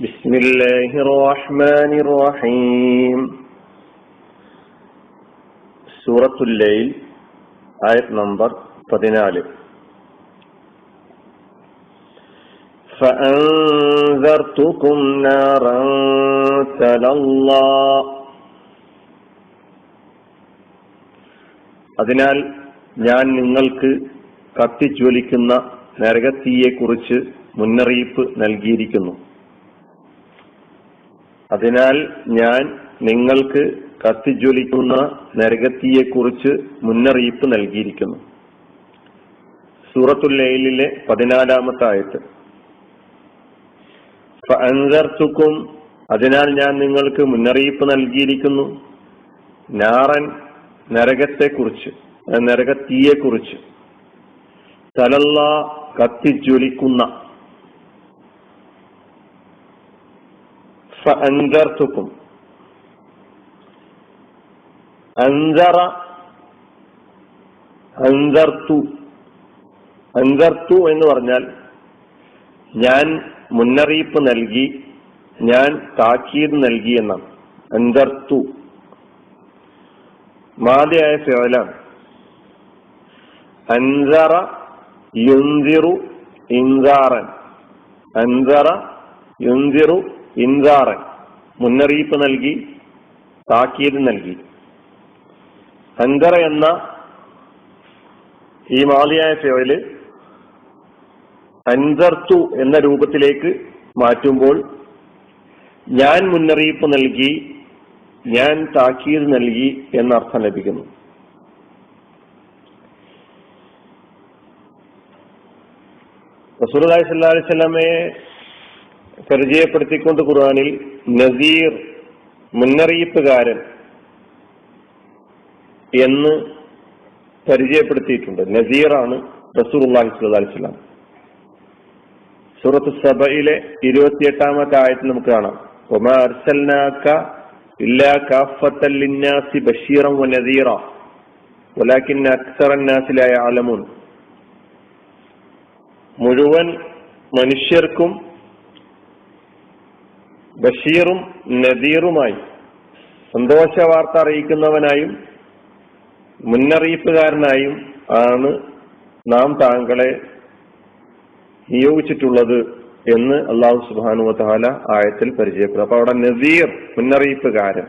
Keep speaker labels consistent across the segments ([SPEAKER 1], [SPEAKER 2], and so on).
[SPEAKER 1] بسم الله الرحمن الرحيم سورة الليل آية نمبر 14 فأنذرتكم نارا تلظى അതിനാൽ ഞാൻ നിങ്ങൾക്ക് കത്തിജ്വലിക്കുന്ന നരകത്തീയെക്കുറിച്ച് മുന്നറിയിപ്പ് നൽകിയിരിക്കുന്നു അതിനാൽ ഞാൻ നിങ്ങൾക്ക് കത്തിജ്വലിക്കുന്ന നരകത്തിയെക്കുറിച്ച് മുന്നറിയിപ്പ് നൽകിയിരിക്കുന്നു. സൂറത്തുല്ലയിലെ പതിനാലാമത്തെ ആയത്ത്. അതിനാൽ ഞാൻ നിങ്ങൾക്ക് മുന്നറിയിപ്പ് നൽകിയിരിക്കുന്നു. നാറൻ നരകത്തെക്കുറിച്ച് നരകത്തീയെക്കുറിച്ച്. തലല്ല കത്തിജ്വലിക്കുന്ന അൻസർത്തുക്കും അൻസറ അൻസർത്തു അൻസർത്തു എന്ന് പറഞ്ഞാൽ ഞാൻ മുന്നറിയിപ്പ് നൽകി ഞാൻ താക്കീത് നൽകി എന്നാണ്. അൻസർത്തു മാതയായ ഫിറലാണ് അൻസറ യുന്തിറു ഇൻസാറൻ അൻസറ യുന്തിറു ഇൻസാറൻ മുന്നറിയിപ്പ് നൽകി താക്കീത് നൽകി. ഹങ്കറ എന്ന ഈ മാലിയായ ഫേവൽ അൻസർത്തു എന്ന രൂപത്തിലേക്ക് മാറ്റുമ്പോൾ ഞാൻ മുന്നറിയിപ്പ് നൽകി ഞാൻ താക്കീത് നൽകി എന്നർത്ഥം ലഭിക്കുന്നു. റസൂൽ അലൈഹി സ്വല്ലാ അലൈഹി അലിസ്ലമയെ പരിചയപ്പെടുത്തിക്കൊണ്ട് ഖുർആാനിൽ നസീർ മുന്നറിയിപ്പുകാരൻ എന്ന് പരിചയപ്പെടുത്തിയിട്ടുണ്ട്. നസീറാണ് റസൂൽ അള്ളാഹി സ്വല്ലാ അലിസ്ലാം സൂറത്ത് സഭയിലെ ഇരുപത്തിയെട്ടാമത്തെ ആയത്ത് നമുക്ക് കാണാം. മുഴുവൻ അർസൽനാക്ക ബഷീറും നദീറുമായി സന്തോഷ വാർത്ത അറിയിക്കുന്നവനായും മുന്നറിയിപ്പുകാരനായും ആണ് നാം താങ്കളെ നിയോഗിച്ചിട്ടുള്ളത് എന്ന് അള്ളാഹു സുബാനു താല ആയത്തിൽ പരിചയപ്പെടും അപ്പൊ അവിടെ നസീർ മുന്നറിയിപ്പുകാരൻ.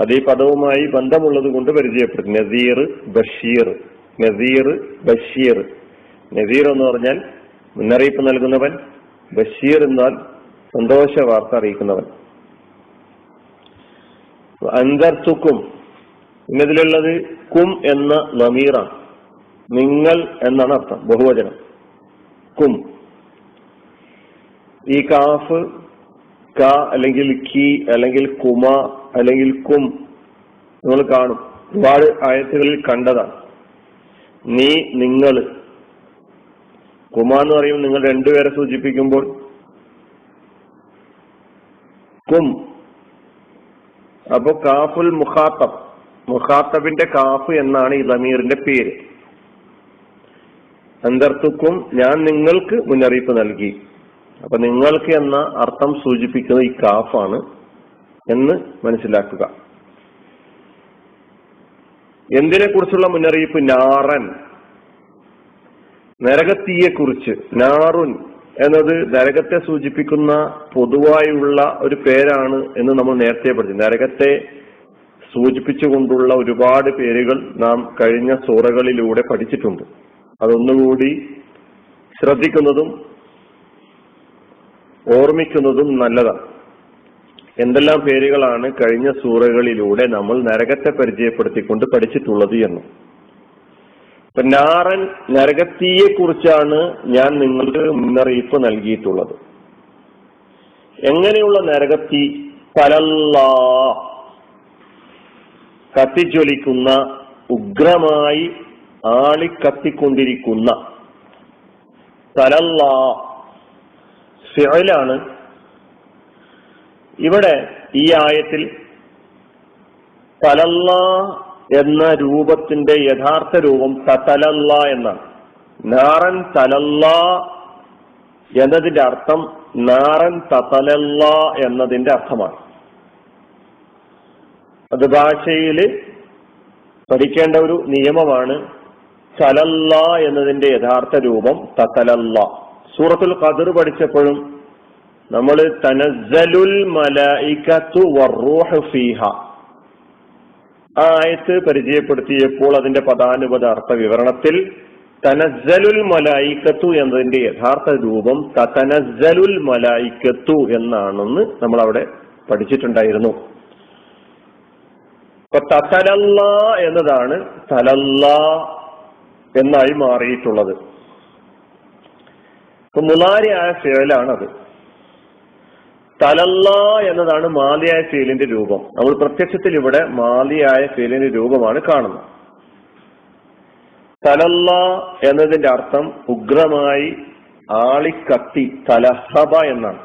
[SPEAKER 1] അത് ഈ പദവുമായി ബന്ധമുള്ളത് കൊണ്ട് പരിചയപ്പെടും നസീർ ബഷീർ. നസീർ ബഷീർ. നസീർ എന്ന് പറഞ്ഞാൽ മുന്നറിയിപ്പ് നൽകുന്നവൻ ബഷീർ എന്നാൽ സന്തോഷ വാർത്ത അറിയിക്കുന്നവൻ. അന്തർത്തുക്കും ഇന്നതിലുള്ളത് കും എന്ന നമീറാണ്. നിങ്ങൾ എന്നാണ് അർത്ഥം ബഹുവചനം. കും ഈ കാഫ് ക അല്ലെങ്കിൽ കി അല്ലെങ്കിൽ കുമ അല്ലെങ്കിൽ കും നിങ്ങൾ കാണും. ഒരുപാട് ആയത്തുകളിൽ കണ്ടതാണ്. നീ നിങ്ങൾ. കുമ എന്ന് പറയുമ്പോൾ നിങ്ങൾ രണ്ടുപേരെ സൂചിപ്പിക്കുമ്പോൾ കും അപ്പോ കാഫുൽ മുഖാത്തബ് മുഖാത്തബിന്റെ കാഫ് എന്നാണ് ഈ ലമീറിന്റെ പേര്. അന്തർത്തുക്കും ഞാൻ നിങ്ങൾക്ക് മുന്നറിയിപ്പ് നൽകി. അപ്പൊ നിങ്ങൾക്ക് എന്ന അർത്ഥം സൂചിപ്പിക്കുന്നത് ഈ കാഫാണ് എന്ന് മനസ്സിലാക്കുക. എന്തിനെ കുറിച്ചുള്ള മുന്നറിയിപ്പ്? നാറൻ. നരകത്തീയെ കുറിച്ച് നാറുൻ. എന്നത് നരകത്തെ സൂചിപ്പിക്കുന്ന പൊതുവായുള്ള ഒരു പേരാണ് എന്ന് നമ്മൾ നേരത്തെ പഠിച്ചു നരകത്തെ സൂചിപ്പിച്ചുകൊണ്ടുള്ള ഒരുപാട് പേരുകൾ നാം കഴിഞ്ഞ സൂറകളിലൂടെ പഠിച്ചിട്ടുണ്ട്. അതൊന്നുകൂടി ശ്രദ്ധിക്കുന്നതും ഓർമ്മിക്കുന്നതും നല്ലതാണ്. എന്തെല്ലാം പേരുകളാണ് കഴിഞ്ഞ സൂറകളിലൂടെ നമ്മൾ നരകത്തെ പരിചയപ്പെടുത്തിക്കൊണ്ട് പഠിച്ചിട്ടുള്ളത് എന്ന്. നാറൻ നരകത്തീയെ കുറിച്ചാണ് ഞാൻ നിങ്ങൾക്ക് മുന്നറിയിപ്പ് നൽകിയിട്ടുള്ളത്. എങ്ങനെയുള്ള നരകത്തി? പലല്ലാ കത്തിജ്വലിക്കുന്ന ഉഗ്രമായി ആളിക്കത്തിക്കൊണ്ടിരിക്കുന്ന. തലല്ലാ സിറലാണ് ഇവിടെ ഈ ആയത്തിൽ തലല്ല എന്ന രൂപത്തിന്റെ യഥാർത്ഥ രൂപം തലല്ല എന്നാണ്. നാറൻ തലല്ല എന്നതിന്റെ അർത്ഥം നാറൻ തതലല്ല എന്നതിന്റെ അർത്ഥമാണ്. അത് ഭാഷയിൽ പഠിക്കേണ്ട ഒരു നിയമമാണ് തലല്ല എന്നതിന്റെ യഥാർത്ഥ രൂപം തതലല്ല. സൂറത്തുൽ ഖദർ പഠിച്ചപ്പോഴും നമ്മൾ തനസലുൽ മലായികത്തു വർറൂഹ് ഫീഹ. ആയത്ത് പരിചയപ്പെടുത്തിയപ്പോൾ അതിന്റെ പദാനുപത അർത്ഥ വിവരണത്തിൽ തനസ്സലുൽ മലായിക്കത്തു എന്നതിന്റെ യഥാർത്ഥ രൂപം തനസ്സലുൽ മലായിക്കത്തു എന്നാണെന്ന് നമ്മൾ അവിടെ പഠിച്ചിട്ടുണ്ടായിരുന്നു. ഇപ്പൊ തലല്ല എന്നതാണ് തലല്ല എന്നായി മാറിയിട്ടുള്ളത്. മുലാരിയായ മുലാരിയായ ഫേലാണത്. തലല്ല എന്നതാണ് മാലിയായ ഫീലിന്റെ രൂപം. നമ്മൾ പ്രത്യക്ഷത്തിൽ ഇവിടെ മാലിയായ ഫീലിന്റെ രൂപമാണ് കാണുന്നത്. തലല്ല എന്നതിന്റെ അർത്ഥം ഉഗ്രമായി ആളിക്കത്തി തലഹബ എന്നാണ്.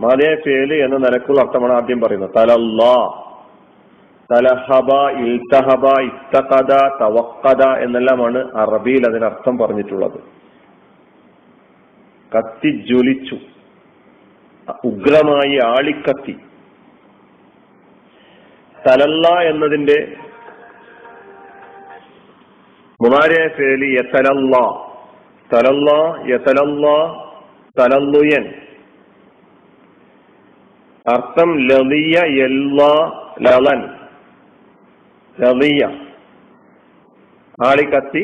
[SPEAKER 1] മാലിയായ ഫേൽ എന്ന നിലക്കുള്ള അർത്ഥമാണ് ആദ്യം പറയുന്നത്. തലല്ല. തലഹബ ഇൽത്തഹബ ഇത്തകഥ തവക്കഥ എന്നെല്ലാമാണ് അറബിയിൽ അതിനർത്ഥം പറഞ്ഞിട്ടുള്ളത്. കത്തി ജ്വലിച്ചു. ഉഗ്രമായി ആളിക്കത്തി. തലല്ല എന്നതിന്റെ മുനാരിയ ഫേലി യതലല്ല. തലല്ല യതലല്ല തലല്ലുയൻ. അർത്ഥം ലളിയ എല്ല ലളൻ ലളിയ ആളിക്കത്തി.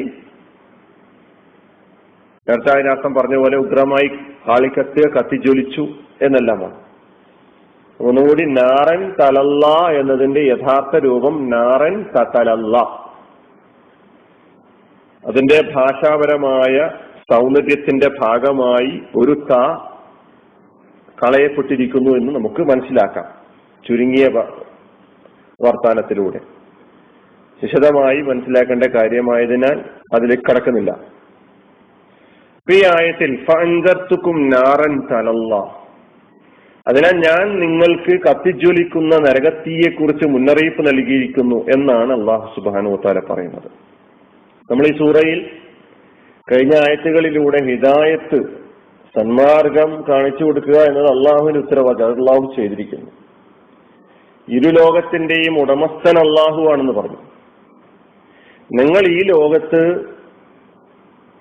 [SPEAKER 1] നേരത്തെ പറഞ്ഞ പോലെ ഉഗ്രമായി ആളിക്കത്തുക കത്തിജ്വലിച്ചു എന്നെല്ലാമാണ്. ഒന്നുകൂടി നാറൻ തലല്ല എന്നതിന്റെ യഥാർത്ഥ രൂപം നാറൻ തലല്ല. അതിന്റെ ഭാഷാപരമായ സൗന്ദര്യത്തിന്റെ ഭാഗമായി ഒരു ത കളയപ്പെട്ടിരിക്കുന്നു എന്ന് നമുക്ക് മനസ്സിലാക്കാം. ചുരുങ്ങിയ വർത്താനത്തിലൂടെ. വിശദമായി മനസ്സിലാക്കേണ്ട കാര്യമായതിനാൽ അതിലേക്ക് കടക്കുന്നില്ല. ഈ ആയത്തിൽ നാറൻ തലല്ല. അതിനാൽ ഞാൻ നിങ്ങൾക്ക് കത്തിജ്വലിക്കുന്ന നരകത്തീയെ കുറിച്ച് മുന്നറിയിപ്പ് നൽകിയിരിക്കുന്നു എന്നാണ് അള്ളാഹു സുബാനു താല പറയുന്നത്. നമ്മൾ ഈ സൂറയിൽ കഴിഞ്ഞ ആയത്തുകളിലൂടെ ഹിദായത്ത് സന്മാർഗം കാണിച്ചു കൊടുക്കുക എന്നത് അള്ളാഹുവിന്റെ ഉത്തരവാദി അത് അള്ളാഹു ചെയ്തിരിക്കുന്നു. ഇരു ലോകത്തിന്റെയും ഉടമസ്ഥൻ അള്ളാഹു ആണെന്ന് പറഞ്ഞു. നിങ്ങൾ ഈ ലോകത്ത്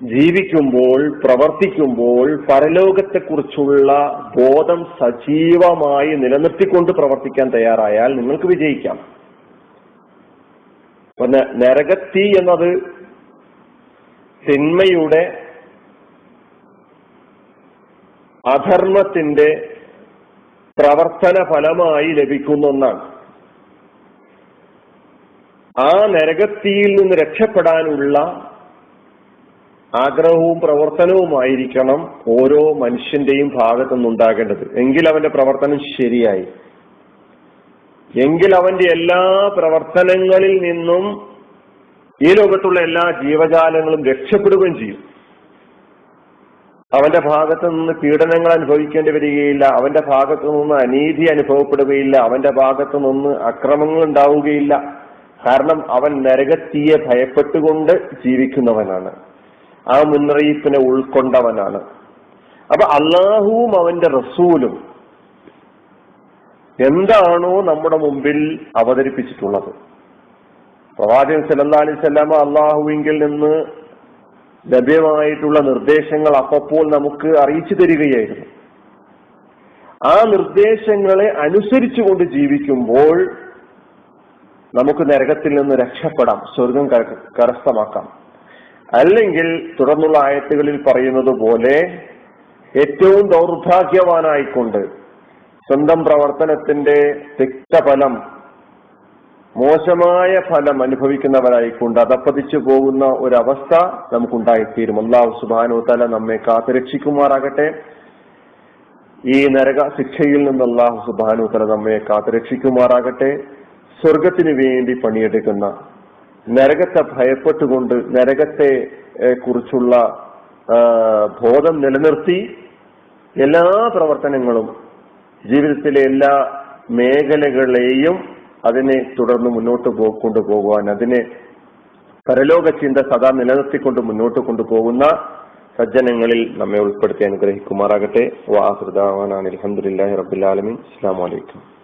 [SPEAKER 1] ജീവിക്കുമ്പോൾ പ്രവർത്തിക്കുമ്പോൾ പരലോകത്തെക്കുറിച്ചുള്ള ബോധം സജീവമായി നിലനിർത്തിക്കൊണ്ട് പ്രവർത്തിക്കാൻ തയ്യാറായാൽ നിങ്ങൾക്ക് വിജയിക്കാം. നരകത്തി എന്നത് തിന്മയുടെ അധർമ്മത്തിന്റെ പ്രവർത്തന ഫലമായി ലഭിക്കുന്ന ഒന്നാണ്. ആ നരകത്തിയിൽ നിന്ന് രക്ഷപ്പെടാനുള്ള ആഗ്രഹവും പ്രവർത്തനവുമായിരിക്കണം ഓരോ മനുഷ്യന്റെയും ഭാഗത്തു നിന്നുണ്ടാകേണ്ടത് എങ്കിൽ അവന്റെ പ്രവർത്തനം ശരിയായി. എങ്കിൽ അവന്റെ എല്ലാ പ്രവർത്തനങ്ങളിൽ നിന്നും ഈ ലോകത്തുള്ള എല്ലാ ജീവജാലങ്ങളും രക്ഷപ്പെടുകയും ചെയ്യും. അവന്റെ ഭാഗത്തു നിന്ന് പീഡനങ്ങൾ അനുഭവിക്കേണ്ടി വരികയില്ല. അവന്റെ ഭാഗത്തു നിന്ന് അനീതി അനുഭവപ്പെടുകയില്ല. അവന്റെ ഭാഗത്തു നിന്ന് അക്രമങ്ങൾ ഉണ്ടാവുകയില്ല. കാരണം അവൻ നരകത്തിയെ ഭയപ്പെട്ടുകൊണ്ട് ജീവിക്കുന്നവനാണ്. ആ മുന്നറിയിപ്പിനെ ഉൾക്കൊണ്ടവനാണ്. അപ്പൊ അള്ളാഹുവും അവന്റെ റസൂലും എന്താണോ നമ്മുടെ മുമ്പിൽ അവതരിപ്പിച്ചിട്ടുള്ളത്. പ്രവാചകൻ സല്ലാ അലൈഹി സ്വലാമ അള്ളാഹുവിങ്കിൽ നിന്ന് ലഭ്യമായിട്ടുള്ള നിർദ്ദേശങ്ങൾ അപ്പോൾ നമുക്ക് അറിയിച്ചു തരികയായിരുന്നു. ആ നിർദ്ദേശങ്ങളെ അനുസരിച്ചുകൊണ്ട് ജീവിക്കുമ്പോൾ നമുക്ക് നരകത്തിൽ നിന്ന് രക്ഷപ്പെടാം സ്വർഗം കരസ്ഥമാക്കാം. അല്ലെങ്കിൽ തുടർന്നുള്ള ആയത്തുകളിൽ പറയുന്നത് പോലെ ഏറ്റവും ദൗർഭാഗ്യവാനായിക്കൊണ്ട് സ്വന്തം പ്രവർത്തനത്തിന്റെ തിക്തഫലം മോശമായ ഫലം അനുഭവിക്കുന്നവരായിക്കൊണ്ട് അതപ്പതിച്ചു പോകുന്ന ഒരവസ്ഥ നമുക്കുണ്ടായിത്തീരും. അള്ളാഹു സുബാനു തല നമ്മെ കാത്തുരക്ഷിക്കുമാറാകട്ടെ. ഈ നരക ശിക്ഷയിൽ നിന്ന് അള്ളാഹു സുബാനു തല നമ്മെ കാത്തുരക്ഷിക്കുമാറാകട്ടെ. സ്വർഗത്തിന് വേണ്ടി പണിയെടുക്കുന്ന നരകത്തെ ഭയപ്പെട്ടുകൊണ്ട് നരകത്തെ കുറിച്ചുള്ള ബോധം നിലനിർത്തി എല്ലാ പ്രവർത്തനങ്ങളും ജീവിതത്തിലെ എല്ലാ മേഖലകളെയും അതിനെ തുടർന്ന് മുന്നോട്ട് പോ കൊണ്ടുപോകുവാൻ അതിനെ പരലോക ചിന്ത സദാ നിലനിർത്തിക്കൊണ്ട് മുന്നോട്ട് കൊണ്ടുപോകുന്ന സജ്ജനങ്ങളിൽ നമ്മെ ഉൾപ്പെടുത്തി അനുഗ്രഹിക്കുമാറാകട്ടെ. വാഹൃദാവാൻ അലഹമുല്ലാഹി റബുലാലമീൻ അസ്സാം വലൈക്കും